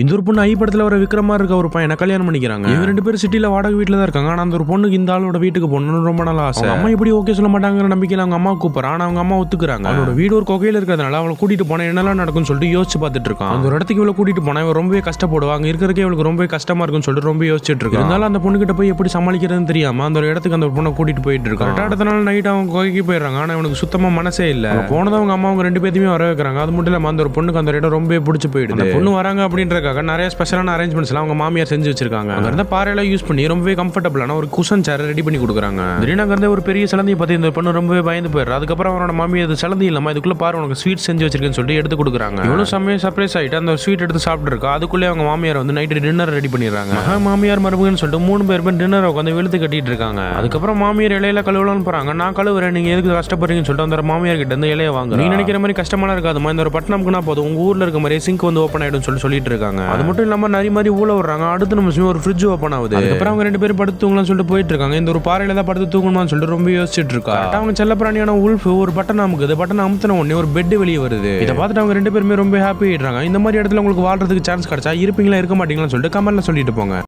இந்த ஒரு பொண்ணு ஐ படத்துல வர விக்ரமா இருக்க ஒரு பையனை கல்யாணம் பண்ணிக்கிறாங்க. இவங்க ரெண்டு பேரும் சிட்டில வாடகை வீட்டுல தான் இருக்காங்க. ஆனா அந்த ஒரு பொண்ணுக்கு இந்த ஆளோட வீட்டுக்கு போகணும்னு ரொம்ப நாள் ஆசை. அம்மா எப்படி ஓகே சொல்ல மாட்டாங்கிற நம்பிக்கையில அவங்க அம்மா கூப்பிடுறா ஆனா அவங்க அம்மா ஒத்துக்குறாங்க. அவனோட வீடு ஒரு கொகையில இருக்கிறதுனால அவளை கூட்டிட்டு போனா என்னெல்லாம் நடக்கும்னு சொல்லிட்டு யோசிச்சு பார்த்துட்டு இருக்கான். அந்த ஒரு இடத்துக்கு இவ்வளவு கூட்டிட்டு போனா இவன் ரொம்பவே கஷ்டப்படுவா. அங்க இருக்கிறதுக்கே இவளுக்கு ரொம்பவே கஷ்டமா இருக்கும்னு சொல்லிட்டு ரொம்ப யோசிச்சுட்டு இருக்கு. இருந்தாலும் அந்த பொண்ணு கிட்ட போய் எப்படி சமாளிக்கிறதுன்னு தெரியாம அந்த ஒரு இடத்துக்கு அந்த பொண்ணை கூட்டிட்டு போயிட்டு இருக்கான் கரெக்டா அடுத்த நாள் நைட் அவங்க கொகைக்கு போயிடுறாங்க. ஆனா அவனுக்கு சுத்தமா மனசே இல்ல. போனதும் அவங்க அம்மா அவங்க ரெண்டு பேத்தையுமே வர வைக்கிறாங்க. அது மட்டும் இல்லாம அந்த ஒரு பொண்ணுக்கு அந்த இடம் ரொம்பவே பிடிச்சு போயிடுது. பொண்ணு வராங்க அப்படின்றக்காக நிறைய ஸ்பெஷலான அரேஞ்ச்மெண்ட்ஸ்லாம் அவங்க மாமியார் செஞ்சு வச்சிருக்காங்க. அங்கே இருந்த பாறையெல்லாம் யூஸ் பண்ணி ரொம்பவே கம்ஃபர்டபுளான ஒரு குஷன் சேர் ரெடி பண்ணி கொடுக்குறாங்க. திடீர்னு அங்கே இருந்த ஒரு பெரிய சிலந்தியை பார்த்து இந்த பொண்ணு ரொம்பவே பயந்து போயிடுற. அதுக்கப்புறம் அவனோட மாமி அது சிலந்தி இல்லாமல் இதுக்குள்ள பாரு உனக்கு ஸ்வீட் செஞ்சு வச்சிருக்கேன்னு சொல்லிட்டு எடுத்து கொடுக்குறாங்க. இவ்வளோ சமயம் சர்ப்ரைஸ் ஆகிட்டு அந்த ஸ்வீட் எடுத்து சாப்பிட்டுருக்கா. அதுக்குள்ளே அவங்க மாமியார் வந்து நைட்டு டின்னர் ரெடி பண்ணிடுறாங்க. மகா மாமியார் மருமகன் சொல்லிட்டு மூணு பேருமே டின்னர் உட்காந்து வெளுத்து கட்டிட்டு இருக்காங்க. அதுக்கப்புறம் மாமியார் இலையில கழுவலாம்னு போறாங்க. நான் கழுவுறேன் நீங்க எதுக்கு கஷ்டப்படுறீங்கன்னு சொல்லிட்டு அந்த மாமியார் கிட்ட இருந்து இலையை வாங்க நீ நினைக்கிற மாதிரி கஷ்டமான இருக்காதுமா இந்த ஒரு பட்டணம்க்குனா போதும். உங்க ஊர்ல இருக்க மாதிரி சிங்க் வந்து ஓப்பன் ஆயிடும் சொல்லி சொல்லிட்டு இருக்காங்க. அது மட்டும் இல்லாம நிறைய மாதிரி ஊழ விடுறாங்க அடுத்த நிமிஷமே ஒரு ஃப்ரிட்ஜ் ஓப்பன் ஆகுது. அதுக்கப்புறம் அவங்க ரெண்டு பேரும் படுத்து தூங்கலாம்னு சொல்லிட்டு போயிட்டு இருக்காங்க இந்த ஒரு பாறையில தான் படுத்து தூங்கணும்னு சொல்லிட்டு ரொம்ப யோசிச்சுட்டு இருக்கா அவங்க செல்ல பிராணியான உல்ஃப் ஒரு பட்டன் அமுக்குது. பட்டன் அமுத்தின உடனே ஒரு பெட் வெளியே வருது. இதை பார்த்துட்டு அவங்க ரெண்டு பேருமே ரொம்ப ஹாப்பி ஆயிடுறாங்க. இந்த மாதிரி இடத்துல உங்களுக்கு வாழ்றதுக்கு சான்ஸ் கிடைச்சா இருப்பீங்களா இருக்க மாட்டீங்களான்னு சொல்லிட்டு கமெண்ட்ல சொல்லிட்டு போங்க.